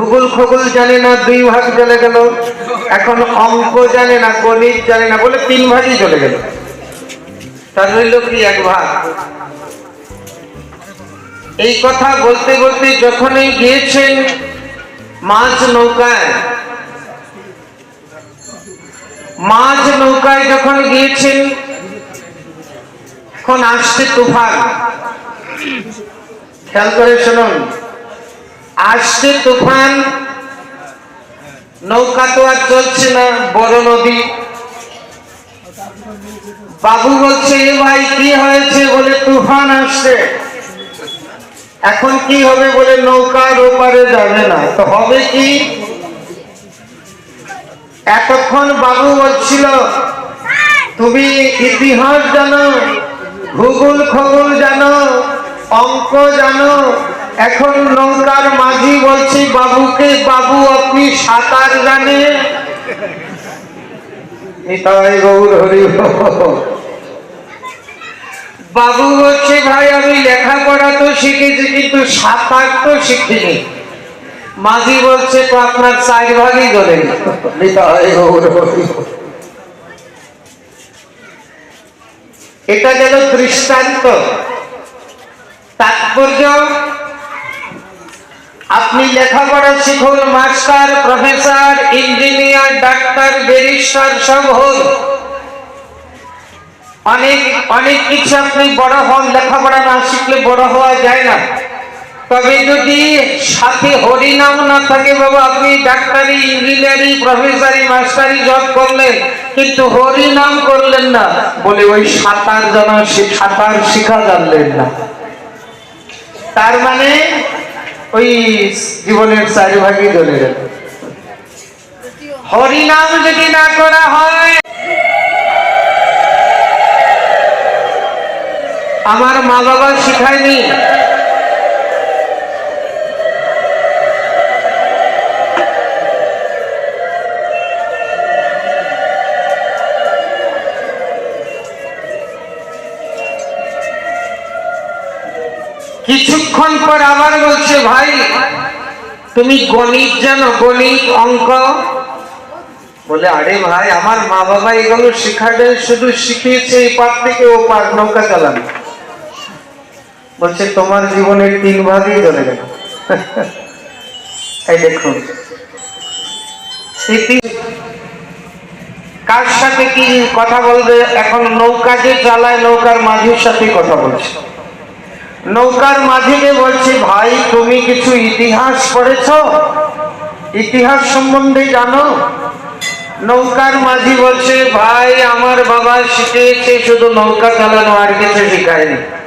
ভূগোল খগোল জানে না, দুই ভাগ চলে গেল। এখন অঙ্ক জানে না, গণিত জানে না বলে তিন ভাগই চলে গেল। তার রইল কি এক ভাগ? এই কথা বলতে বলতে যখনই গিয়েছেন মাঝ নৌকায় মাঝ নৌকায় যখন গিয়েছেন, এখন আসছে তুফান। খেয়াল করে শুনুন। আসছে তুফান। নৌকা তো আর চলছে না, বড় নদী। বাবু বলছে, এ ভাই, কি হয়েছে? বলে, তুফান আসছে। এখন কি হবে বলে, নৌকার ওপারে যাবে না। তো হবে কি? এতক্ষণ বাবু বলছিল, তুমি ইতিহাস জানো, ভূগোল, খগোল জানো, অঙ্ক জানো এখন নৌকার মাঝি বলছি, বাবুকে, বাবু, আপনি সাঁতার জানে নিতাই গৌর হরি বাবু বলছে, ভাই, আমি লেখাপড়া তো শিখেছি, কিন্তু সাঁতার তো শিখিনি। মাঝি বলছে, তো আপনার চার ভাগই ধরে নিতাই গৌর এটা গেল দৃষ্টান্ত। তাৎপর্য আপনি লেখাপড়া শিখুন, master, professor, engineer, doctor, barrister সব হন অনেক অনেক কিছু আপনি বড় হন, লেখাপড়া না শিখলে বড় হওয়া যায় না। তবে যদি সাথে হরিনাম না থাকে বাবা, আপনি ডাক্তারি, ইঞ্জিনিয়ারিং, প্রফেসরি, মাস্টারি জব করলেন, কিন্তু হরিনাম করলেন না, বলে ওই সাঁতার জানা সাঁতার শিখা জানলেন না। তার মানে ওই জীবনের চারিভাগই জ্বলে গেল। হরিনাম যদি না করা হয় আমার মা বাবা শিখায়নি। কিছুক্ষণ পর আবার বলছে, ভাই, তুমি গণিত জানো, গণিত অঙ্ক? বলে, আরে ভাই, আমার মা বাবা এগুলো শিখাবে শুধু শিখিয়েছে এই পার থেকে, ও পার নৌকা চালানো বলছে, তোমার জীবনের তিন ভাগই চলে গেল। এই দেখুন। কার সাথে কি কথা বলবে? এখন নৌকা যে চালায়, নৌকার মাঝির সাথে কথা বলছে। নৌকার মাঝিকে বলছি, ভাই, তুমি কিছু ইতিহাস পড়েছ? ইতিহাস সম্বন্ধে জানো? নৌকার মাঝি বলছে, ভাই, আমার বাবা শিখিয়েছে, শুধু নৌকা চালানো আর কিছু শিখায়নি।